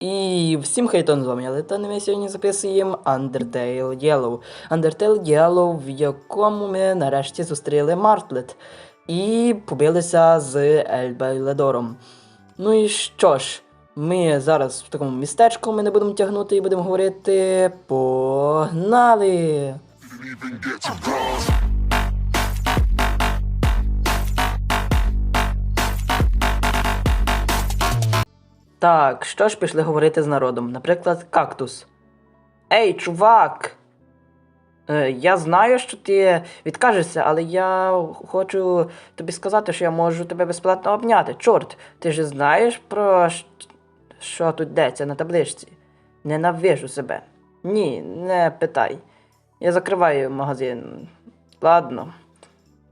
І всім хейтон з вами, але та ми сьогодні записуємо Undertale Yellow. Undertale Yellow, в якому ми нарешті зустріли Мартлет і побилися з Ельбайледором. Ну і що ж, ми зараз в такому містечку ми не будемо тягнути і будемо говорити. Погнали! Так, що ж пішли говорити з народом? Наприклад, кактус. Ей, чувак! Е, я знаю, що ти відкажешся, але я хочу тобі сказати, що я можу тебе безплатно обняти. Чорт, ти ж знаєш про що тут йдеться на табличці? Ненавижу себе. Ні, не питай. Я закриваю магазин. Ладно.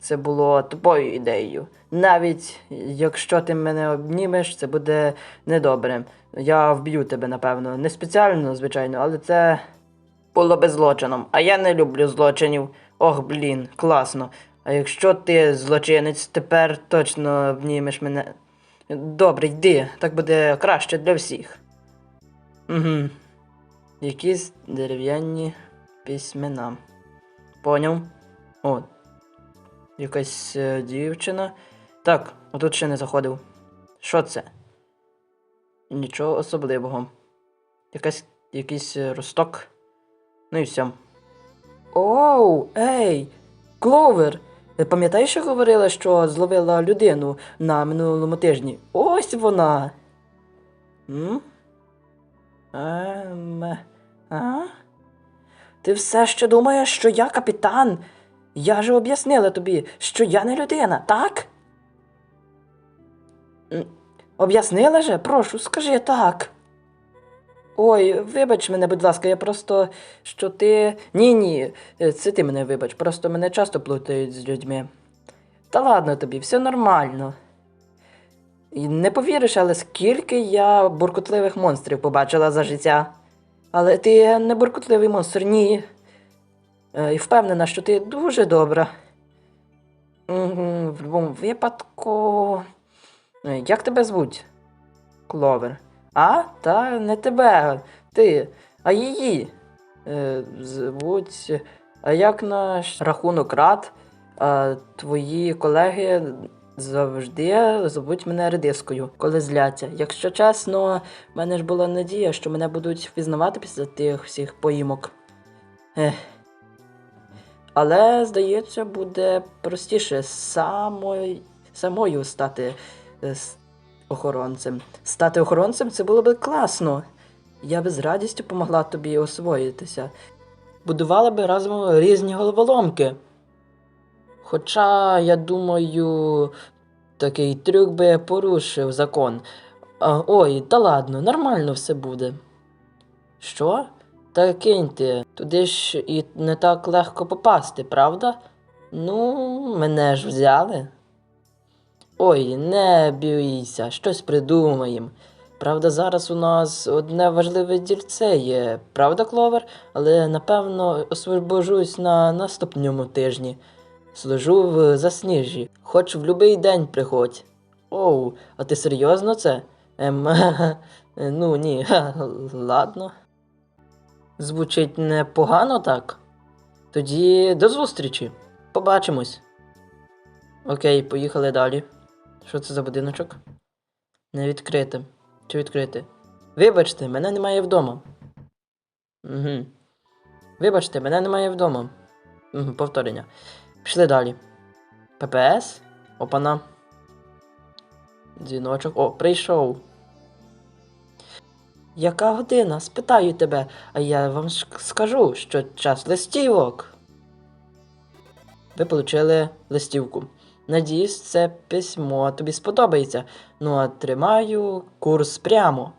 Це було тупою ідеєю. Навіть якщо ти мене обнімеш, це буде недобре. Я вб'ю тебе, напевно. Не спеціально, звичайно, але це було би злочином. А я не люблю злочинів. Ох, блін, класно. А якщо ти злочинець, тепер точно обнімеш мене. Добре, йди, так буде краще для всіх. Угу. Якісь дерев'яні письмена. Поняв? О, Якась е, дівчина. Так, отут ще не заходив. Що це? Нічого особливого. Якась, якийсь е, росток. Ну і все. Оу, ей! Кловер! Ти пам'ятаєш, що говорила, що зловила людину на минулому тижні? Ось вона. М? Ем, а? Ти все ще думаєш, що я капітан? Я же об'яснила тобі, що я не людина, так? Об'яснила же? Прошу, скажи так. Ой, вибач мене, будь ласка, я просто. що ти. Ні, ні, е, це ти мене вибач, просто мене часто плутають з людьми. Та ладно тобі, все нормально. І не повіриш, але скільки я буркотливих монстрів побачила за життя. Але ти не буркотливий монстр, ні. Е, І впевнена, що ти дуже добра. В будь-якому випадку. Е, Як тебе звуть? Кловер. А? Та не тебе. Ти, а її. Е, звуть. А як наш рахунок рад? А, твої колеги завжди звуть мене редискою, коли зляться. Якщо чесно, в мене ж була надія, що мене будуть впізнавати після тих всіх поїмок. Ех. Але, здається, буде простіше самою, самою стати е, охоронцем. Стати охоронцем це було би класно. Я би з радістю помогла тобі освоїтися. Будувала би разом різні головоломки. Хоча, я думаю, такий трюк би порушив закон. А, ой, та ладно, нормально все буде. Що? Та киньте, туди ж і не так легко попасти, правда? Ну, мене ж взяли. Ой, не бійся, щось придумаємо. Правда, зараз у нас одне важливе дільце є, правда, Кловер? Але напевно освобожусь на наступному тижні. Служу в засніжжі, хоч в будь-який день приходь. Оу, а ти серйозно це? Ем, ну ні, ладно. Звучить непогано так. Тоді до зустрічі. Побачимось. Окей, поїхали далі. Що це за будиночок? Не відкрите. Чи відкрити? Вибачте, мене немає вдома. Угу. Вибачте, мене немає вдома. Угу, повторення. Пішли далі. ППС? Опана. Дзвіночок. О, прийшов. Яка година? Спитаю тебе, а я вам скажу, що час листівок. Ви отримали листівку. Надіюсь, це письмо тобі сподобається. Ну, а тримаю курс прямо.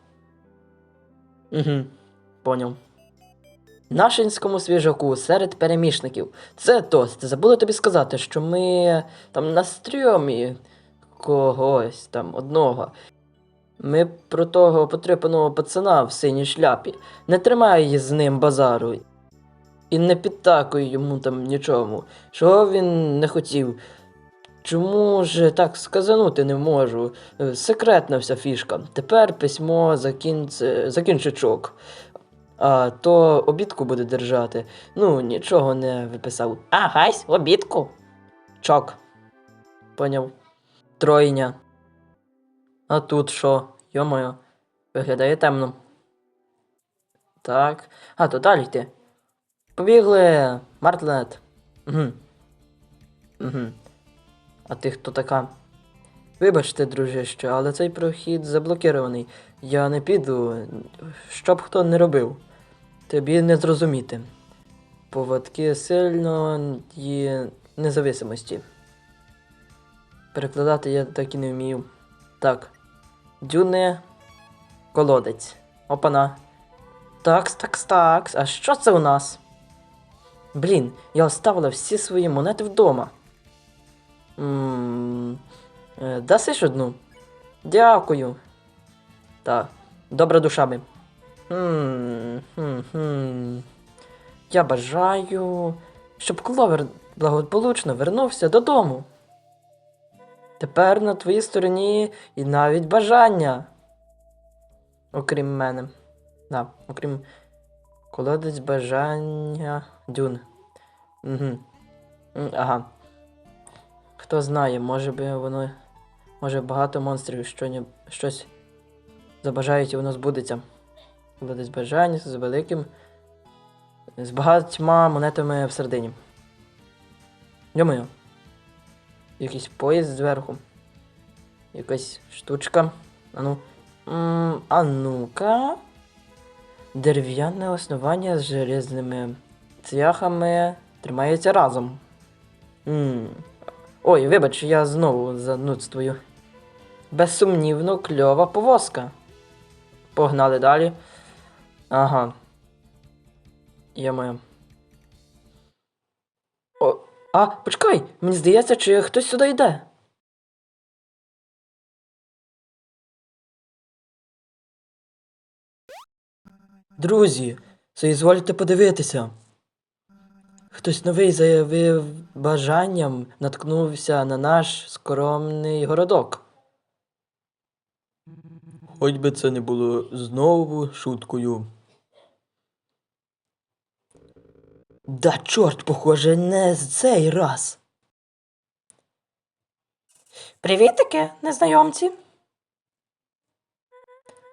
Угу, поняв. Нашинському свіжаку серед перемішників. Це тост. Забула тобі сказати, що ми там на стрьомі когось там одного. Ми про того потрепаного пацана в синій шляпі. Не тримай з ним базару. І не підтакуй йому там нічому. Чого він не хотів. Чому ж так сказанути не можу? Е, Секретна вся фішка. Тепер письмо закінце... закінчичок. А то обідку буде держати. Ну, нічого не виписав. А, гайсь, обідку. Чок. Поняв. Тройня. А тут що? Йомою, виглядає темно. Так. А, то далі йти. Побігли, Мартлет. Угу. Угу. А ти хто така? Вибачте, дружище, але цей прохід заблокірований. Я не піду, що б хто не робив. Тобі не зрозуміти. Поводки сильної независимості. Перекладати я так і не вмію. Так. Дюне колодець. Опана. Такс, такс, такс. А що це у нас? Блін, я оставила всі свої монети вдома. Ммм. е, Дасиш одну? Дякую. Так. Добра душами. Хм, хм, хм. Я бажаю, щоб Кловер благополучно вернувся додому. Тепер на твоїй стороні і навіть бажання. Окрім мене. Да, окрім колодець бажання дюн. Угу. Ага. Хто знає, може би воно. Може багато монстрів що щось забажають і воно збудеться. Колодець бажання з великим. З багатьма монетами всередині. Йомою. Якийсь поїзд зверху. Якась штучка. Ану. М, А ну-ка. Дерев'яне основання з железними цвяхами тримається разом. м Ой, вибач, я знову занудствую. Безсумнівно кльова повозка. Погнали далі. Ага. Я маю. А, почекай! Мені здається, чи хтось сюди йде. Друзі, соізвольте подивитися. Хтось новий заявив бажанням, наткнувся на наш скромний городок. Хоч би це не було знову шуткою. Да чорт, похоже, не з цей раз. Привітики, незнайомці.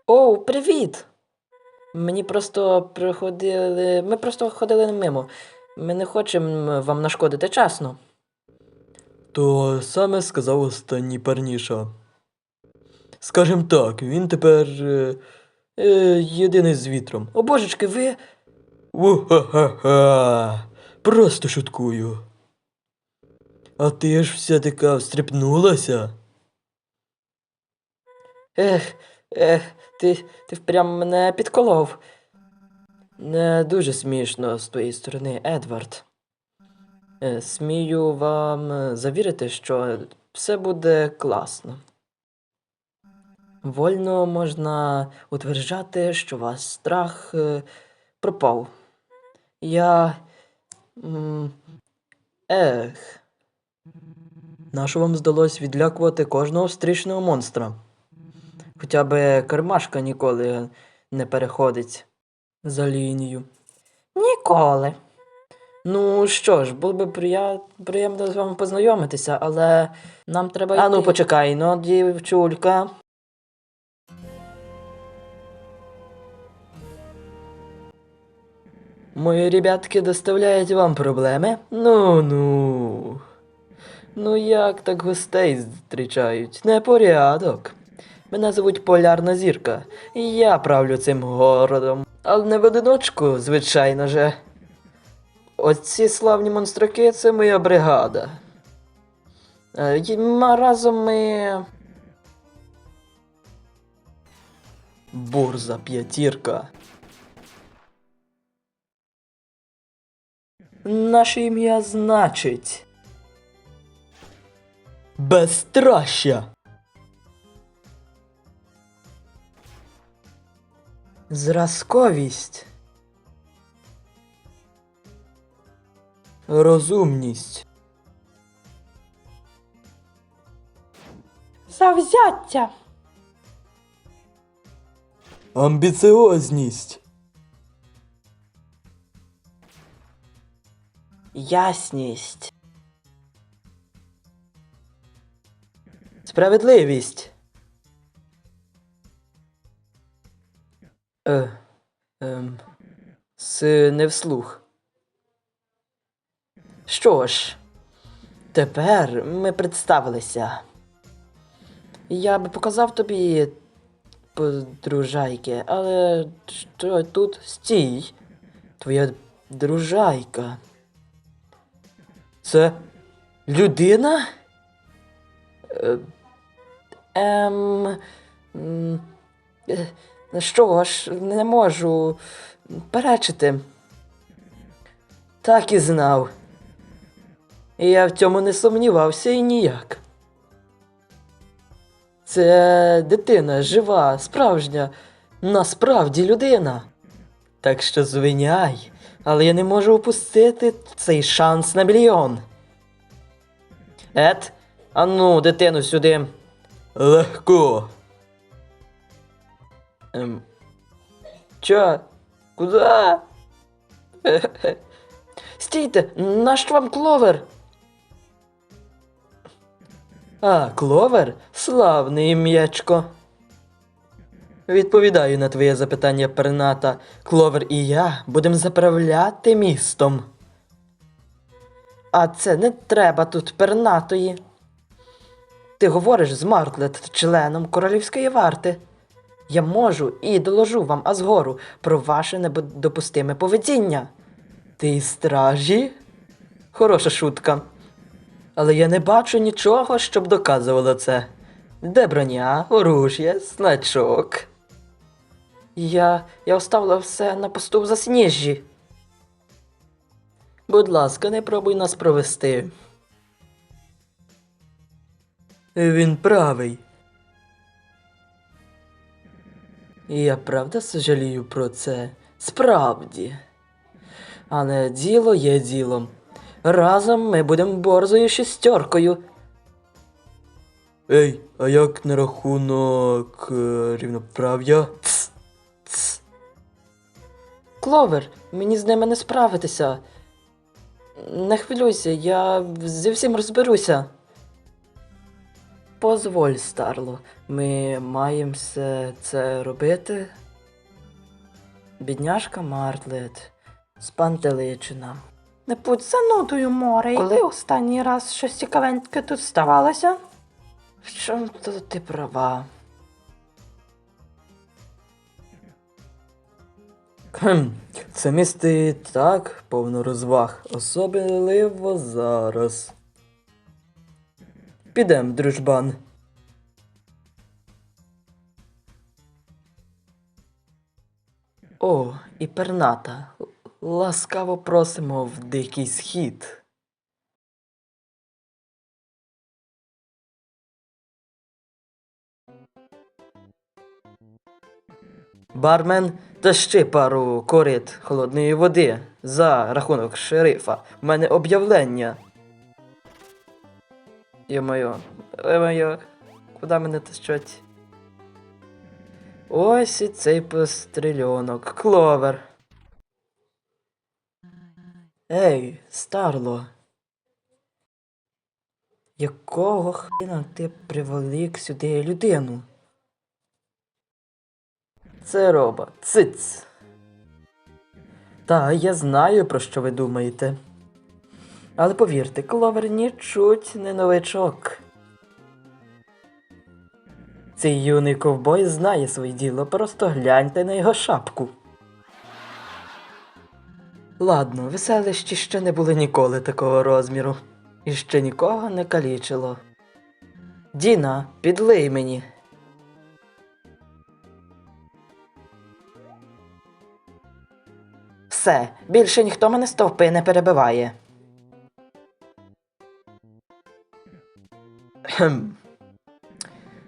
Оу, привіт. Мені просто приходили. Ми просто ходили мимо. Ми не хочемо вам нашкодити чесно. То саме сказав останній парніша. Скажем так, він тепер е, е, єдиний з вітром. О божечки, ви. Уха-ха-ха. Просто шуткую. А ти ж вся така встрепнулася. Ех, ех, ти, ти прям мене підколов. Не дуже смішно з твоєї сторони, Едвард. Е, Смію вам завірити, що все буде класно. Вольно можна утверджати, що ваш страх е, пропав. Я. Ех. Нащо вам здалось відлякувати кожного встрічного монстра? Хоча би кармашка ніколи не переходить за лінію. Ніколи. Ну що ж, було би прия... приємно з вами познайомитися, але нам треба. А ну почекай, ну, дівчулька. Мої ребятки доставляють вам проблеми? Ну ну. Ну як так гостей зустрічають? Непорядок. Мене звуть Полярна зірка, і я правлю цим городом. Але не в одиночку, звичайно же. Оці славні монстраки це моя бригада. Е, Разом ми. Бурза п'ятірка. Наше ім'я значить. Безстраща. Зразковість. Розумність. завзяття. Амбіціозність. Ясність. Справедливість. Е, ем, с не вслух. Що ж, тепер ми представилися. Я би показав тобі подружайки, але що тут стій? Твоя дружайка. Це людина? Е, Ем. Що ж, не можу перечити. Так і знав. Я в цьому не сумнівався і ніяк. Це дитина жива, справжня, насправді людина. Так що звиняй, але я не можу упустити цей шанс на мільйон. Ед, ану, дитину сюди. Легко. Ем. Чо? Куда? Стійте, наш вам кловер. А, кловер? Славне ім'ячко. Відповідаю на твоє запитання, перната. Кловер і я будемо заправляти містом. А це не треба тут пернатої. Ти говориш з Мартлет, членом королівської варти. Я можу і доложу вам Азгору про ваше недопустиме поведіння. Ти стражі? Хороша шутка. Але я не бачу нічого, щоб доказувало це. Де броня, оружє, значок. Я. я оставила все на посту в засніжжі. Будь ласка, не пробуй нас провести. Він правий. Я правда сожалію про це. Справді. Але діло є ділом. Разом ми будемо борзою шістеркою. Ей, а як на рахунок е, рівноправ'я? Тс. Кловер, мені з ними не справитися. Не хвилюйся, я зі всім розберуся. Позволь, Старло, ми маємо все це робити. Бідняшка Мартлет, спантеличена. Не будь занудою, море. Коли останній раз щось цікавеньке тут ставалося? В чому то ти права? Хм, це місто так повно розваг, особливо зараз. Підем, дружбан. О, і перната. Ласкаво просимо в дикий схід. Бармен, тащи пару корит холодної води за рахунок шерифа. У мене об'явлення. Йо-моє, йо-моє, куди мене тащать? Ось і цей пострільонок. Кловер. Ей, Старло. Якого хрена ти приволік сюди людину? Це роба. Циц. Та, я знаю, про що ви думаєте. Але повірте, Кловер нічуть не новичок. Цей юний ковбой знає своє діло, просто гляньте на його шапку. Ладно, веселищі ще не були ніколи такого розміру. І ще нікого не калічило. Діна, підлий мені. Все, більше ніхто мене стовпи не перебиває.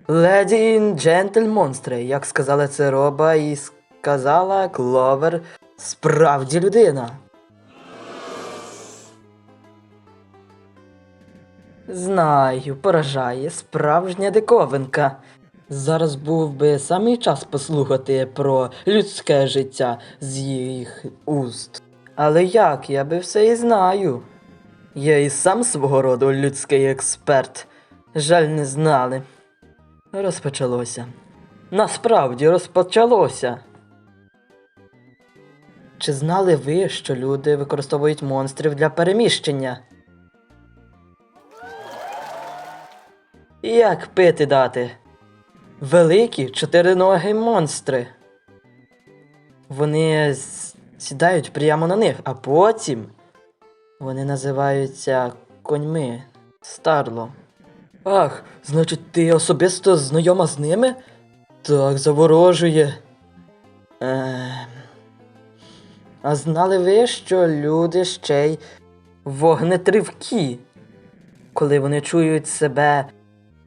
Леді і джентль монстри, як сказала це роба і сказала Кловер, справді людина. Знаю, поражає справжня диковинка. Зараз був би самий час послухати про людське життя з їх уст. Але як, я би все і знаю. Я і сам свого роду людський експерт. Жаль, не знали. Розпочалося. Насправді розпочалося. Чи знали ви, що люди використовують монстрів для переміщення? Як пити дати? Великі чотириногі монстри. Вони сідають прямо на них, а потім вони називаються коньми. Старло. Ах, значить, ти особисто знайома з ними? Так, заворожує. Ем... А знали ви, що люди ще й вогнетривкі? Коли вони чують себе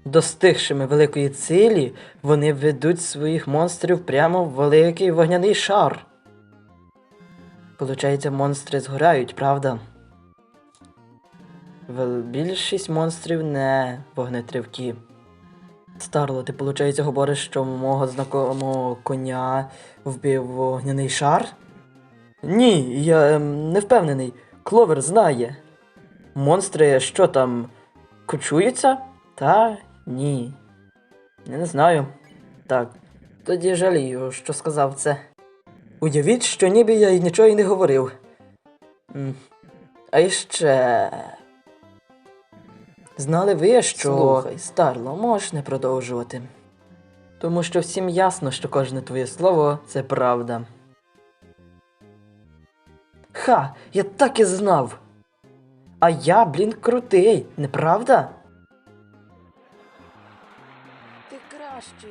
достигшими великої цілі, вони ведуть своїх монстрів прямо в великий вогняний шар. Получається, монстри згорають, правда? Більшість монстрів не вогнетривкі. Старло, ти, получається, говориш, що мого знакомого коня вбив вогняний шар? Ні, я ем, не впевнений. Кловер знає. Монстри що там кочуються? Та ні. Я не знаю. Так. Тоді жалію, що сказав це. Уявіть, що ніби я й нічого й не говорив. М. А іще. Знали ви, що. Слухай, Старло, можеш не продовжувати. Тому що всім ясно, що кожне твоє слово це правда. Ха, я так і знав. А я, блін, крутий, неправда? Ти.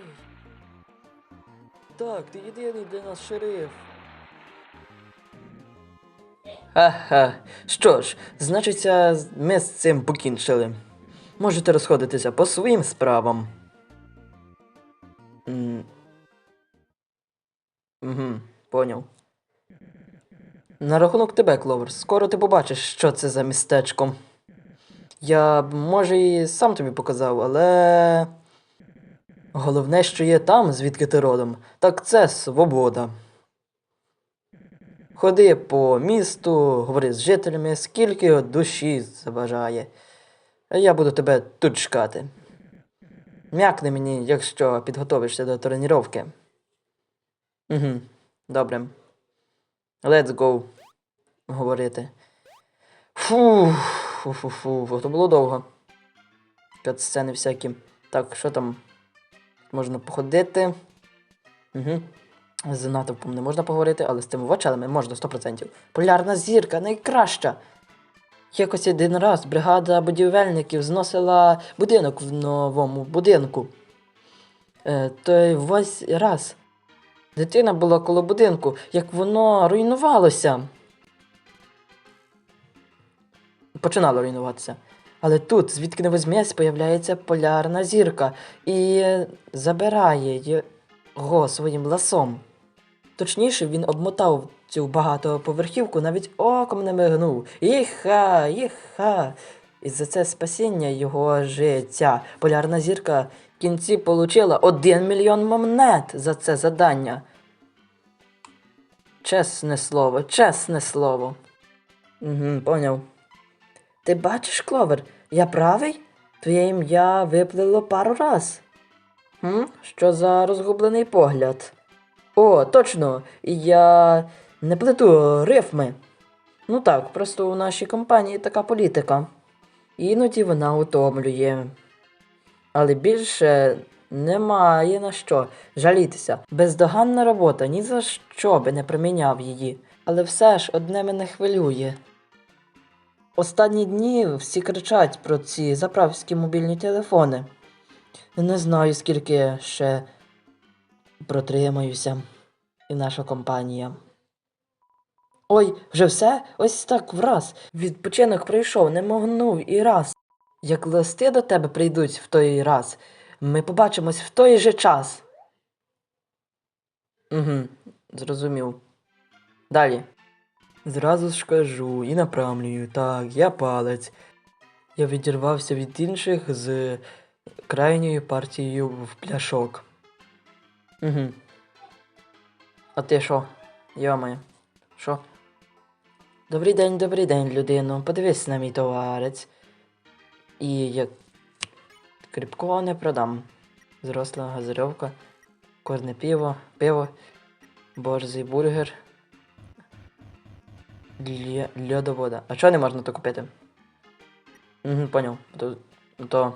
Так, ти єдиний для нас шериф. Ага. Що ж, значиться, ми з цим покінчили. Можете розходитися по своїм справам. М. Угу, поняв. На рахунок тебе, Кловер, скоро ти побачиш, що це за містечко. Я б, може, і сам тобі показав, але. Головне, що є там, звідки ти родом, так це свобода. Ходи по місту, говори з жителями, скільки душі забажає. Я буду тебе тут чекати. М'якни мені, якщо підготовишся до тренування. Угу, добре. Let's go. Говорити. Фу, фу, фу, фу, то було довго. Катсцени всякі. Так, що там? Можна походити. Угу. З натовпом не можна поговорити, але з тими вочелами можна 100%. Полярна зірка найкраща. Якось один раз бригада будівельників зносила будинок в новому будинку. Е, той ось раз. Дитина була коло будинку, як воно руйнувалося. Починало руйнуватися. Але тут, звідки не візьмесь, появляється полярна зірка і забирає його своїм ласом. Точніше, він обмотав цю багатоповерхівку, навіть оком не мигнув. Іха, іха. І за це спасіння його життя. Полярна зірка в кінці получила 1 мільйон монет за це задання. Чесне слово, чесне слово. Угу, поняв. Ти бачиш, Кловер, я правий? Твоє ім'я виплило пару раз. Хм? Що за розгублений погляд? О, точно, я не плету рифми. Ну так, просто у нашій компанії така політика. Іноді вона утомлює. Але більше немає на що жалітися. Бездоганна робота ні за що би не приміняв її. Але все ж одне мене хвилює. Останні дні всі кричать про ці заправські мобільні телефони. Не знаю, скільки ще протримаюся. І наша компанія. Ой, вже все? Ось так враз. Відпочинок прийшов, не мовнув і раз. Як листи до тебе прийдуть в той раз, ми побачимось в той же час. Угу, зрозумів. Далі. Зразу ж кажу і направлюю, так, я палець. Я відірвався від інших з крайньою партією в пляшок. Угу. А ти що? Йомаю. Що? Добрий день, добрий день, людино. Подивись на мій товарець. І як кріпкого не продам. Зросла газировка, корне пиво, пиво, борзий бургер. Льодовода. А чого не можна то купити? Угу, поняв. То, то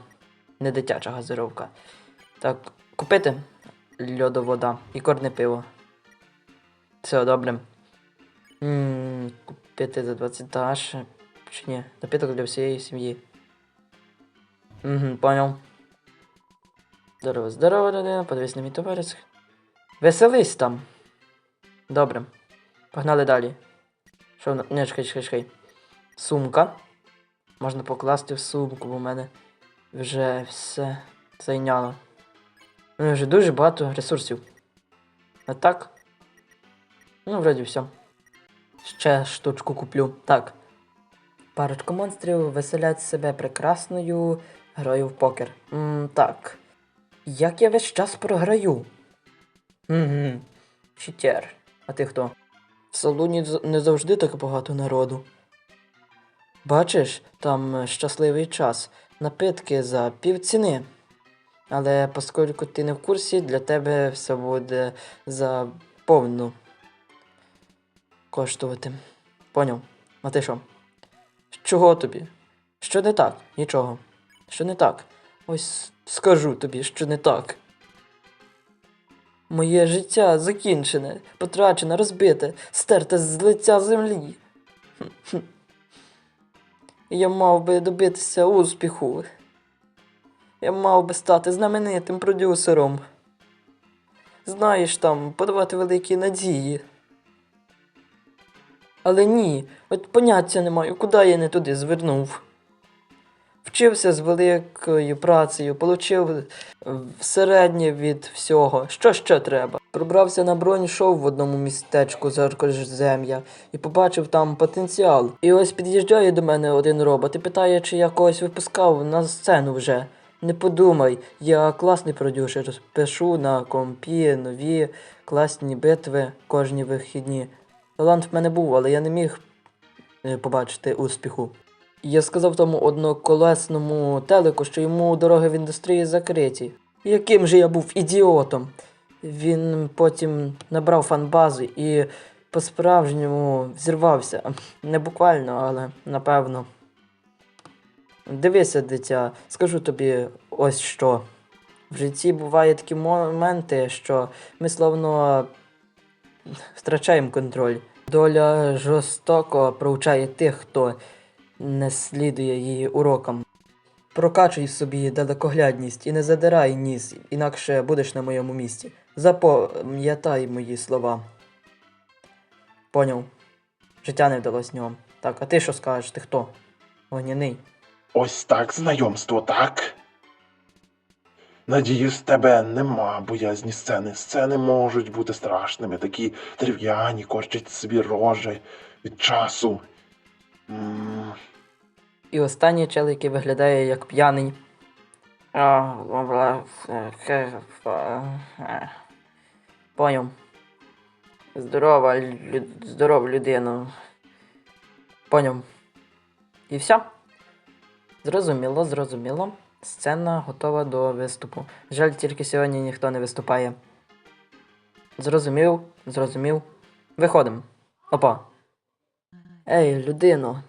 не дитяча газировка. Так, купити льодовода і корне пиво. Все, добре. м купити за 20 аж. Чи ні? Напиток для всієї сім'ї. Угу, поняв. Здорово, здорово, людина, подивись на мій товариш. Веселись там. Добре. Погнали далі. Що в на- Не, чекай, чекай, чекай. Сумка. Можна покласти в сумку, бо в мене вже все зайняло. У мене вже дуже багато ресурсів. А так? Ну, вроді все. Ще штучку куплю. Так. Парочка монстрів веселять себе прекрасною грою в покер. м так. Як я весь час програю? Угу. Читер. А ти хто? В салоні не завжди так багато народу. Бачиш, там е, щасливий час. Напитки за півціни. Але оскільки ти не в курсі, для тебе все буде за повну коштувати. Поняв. А ти що? Чого тобі? Що не так? Нічого. Що не так? Ось скажу тобі, що не так. Моє життя закінчене, потрачене, розбите, стерте з лиця землі. Я мав би добитися успіху. Я мав би стати знаменитим продюсером. Знаєш там, подавати великі надії. Але ні, от поняття не маю, куди я не туди звернув. Вчився з великою працею, получив е, середнє від всього. Що ще треба? Пробрався на бронь шоу в одному містечку Заркожзем'я і побачив там потенціал. І ось під'їжджає до мене один робот і питає, чи я когось випускав на сцену вже. Не подумай, я класний продюсер, пишу на компі нові класні битви кожні вихідні. Талант в мене був, але я не міг е, побачити успіху. Я сказав тому одноколесному телеку, що йому дороги в індустрії закриті. Яким же я був ідіотом. Він потім набрав фанбази і по-справжньому взірвався. Не буквально, але напевно. Дивися, дитя, скажу тобі ось що. В житті бувають такі моменти, що ми словно втрачаємо контроль. Доля жорстоко провчає тих, хто не слідує її урокам. Прокачуй собі далекоглядність і не задирай ніс, інакше будеш на моєму місці. Запам'ятай мої слова. Поняв. Життя не вдалось нього. Так, а ти що скажеш? Ти хто? Вогняний. Ось так знайомство, так? Надіюсь, тебе нема боязні сцени. Сцени можуть бути страшними, такі дерев'яні, корчать собі рожі від часу. М, І останній чел, який виглядає як п'яний. Поняв. Здорова, лю... здорова людина. Поняв. І все. Зрозуміло, зрозуміло. Сцена готова до виступу. Жаль, тільки сьогодні ніхто не виступає. Зрозумів, зрозумів. Виходимо. Опа. Ей, людино.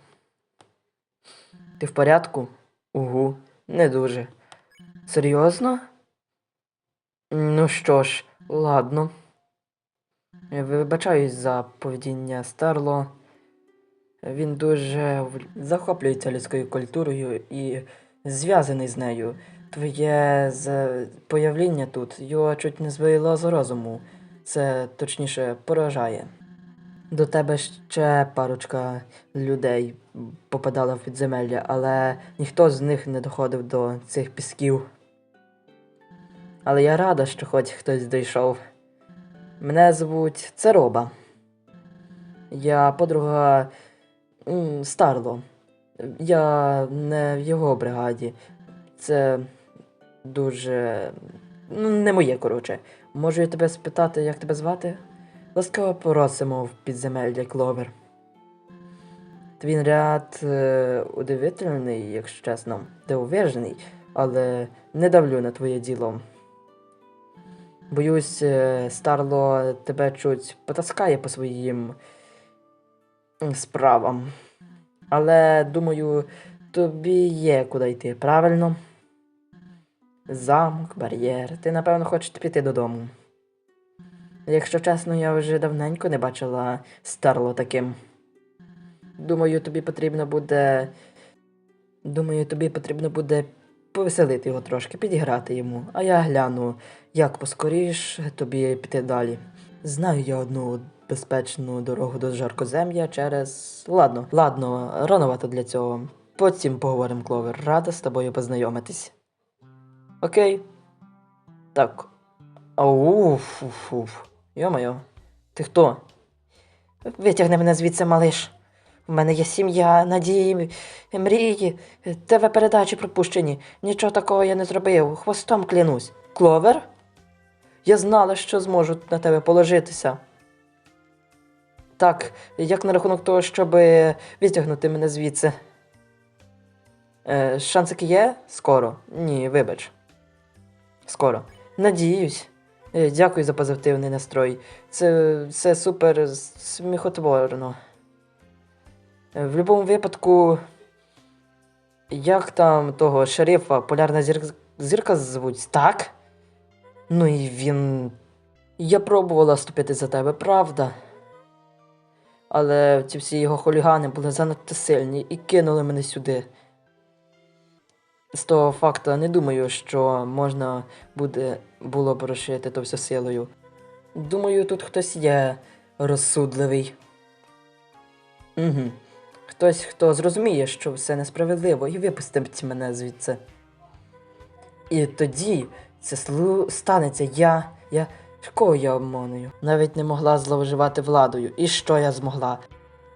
Ти в порядку? Угу, не дуже. Серйозно? Ну що ж, ладно. Вибачаюсь за поведіння Старло. Він дуже захоплюється людською культурою і зв'язаний з нею. Твоє появління тут його чуть не збило з розуму. Це точніше поражає. До тебе ще парочка людей попадала в підземелля, але ніхто з них не доходив до цих пісків. Але я рада, що хоч хтось дійшов. Мене звуть Цероба. Я подруга Старло. Я не в його бригаді. Це дуже. Ну, не моє, коротше. Можу я тебе спитати, як тебе звати? Ласкаво просимо в підземелля Кловер. Твій ряд е, удивительний, якщо чесно, дивовижний, але не давлю на твоє діло. Боюсь, е, Старло тебе чуть потаскає по своїм справам. Але думаю, тобі є куди йти, правильно? Замок, бар'єр. Ти, напевно, хочеш піти додому. Якщо чесно, я вже давненько не бачила Старло таким. Думаю, тобі потрібно буде. Думаю, тобі потрібно буде повеселити його трошки, підіграти йому, а я гляну, як поскоріш тобі піти далі. Знаю я одну безпечну дорогу до жаркозем'я через. Ладно, ладно, рановато для цього. Потім поговоримо, Кловер. Рада з тобою познайомитись. Окей. Так. Ау, фуф, фуф. Йо-моє. Ти хто? Витягни мене звідси, малиш. У мене є сім'я, надії, мрії, ТВ передачі пропущені. Нічого такого я не зробив. Хвостом клянусь. Кловер? Я знала, що зможу на тебе положитися. Так, як на рахунок того, щоб витягнути мене звідси? Е, шансики є? Скоро. Ні, вибач. Скоро. Надіюсь. Е, Дякую за позитивний настрой. Це, це супер сміхотворно. Е, В будь-якому випадку, як там того шерифа полярна зірка, зірка звуть, так? Ну і він. Я пробувала вступити за тебе, правда. Але ці всі його хулігани були занадто сильні і кинули мене сюди. З того факту не думаю, що можна буде було б розшити то все силою. Думаю, тут хтось є розсудливий. Угу. Хтось, хто зрозуміє, що все несправедливо, і випустить мене звідси. І тоді це слу... станеться я. я. Кого я обманую? Навіть не могла зловживати владою. І що я змогла?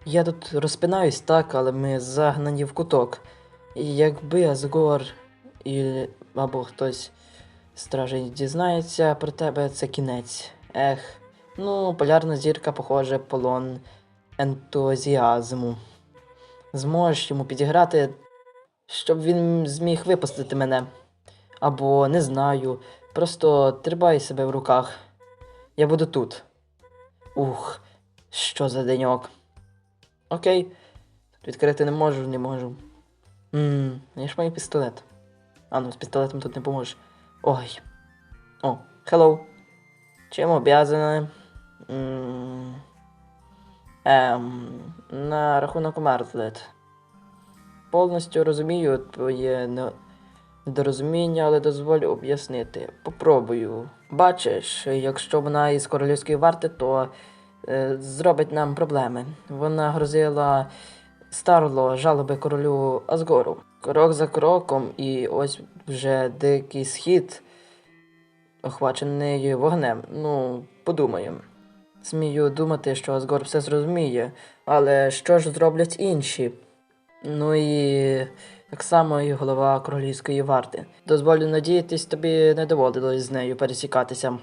Я тут розпинаюсь так, але ми загнані в куток. І якби Асгор і... або хтось стражей дізнається про тебе, це кінець. Ех, ну, полярна зірка, похоже, полон ентузіазму. Зможеш йому підіграти, щоб він зміг випустити мене. Або не знаю. Просто тримай себе в руках. Я буду тут. Ух, що за деньок. Окей. Відкрити не можу, не можу. Ммм, я ж маю пістолет. А ну, з пістолетом тут не поможеш. Ой. О, hello. Чим обязана? Ем, на рахунок Мартлет. Повністю розумію твоє недорозуміння, але дозволь об'яснити. Попробую. Бачиш, якщо вона із королівської варти, то е, зробить нам проблеми. Вона грозила Старло жалоби королю Асгору. Крок за кроком, і ось вже дикий схід, охвачений вогнем. Ну, подумаємо. Смію думати, що Асгор все зрозуміє, але що ж зроблять інші? Ну і так само і голова королівської варти. Дозволю надіятись, тобі не доводилось з нею пересікатися.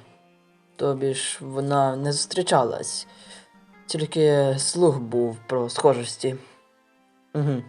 Тобі ж вона не зустрічалась, тільки слух був про схожості. Угу.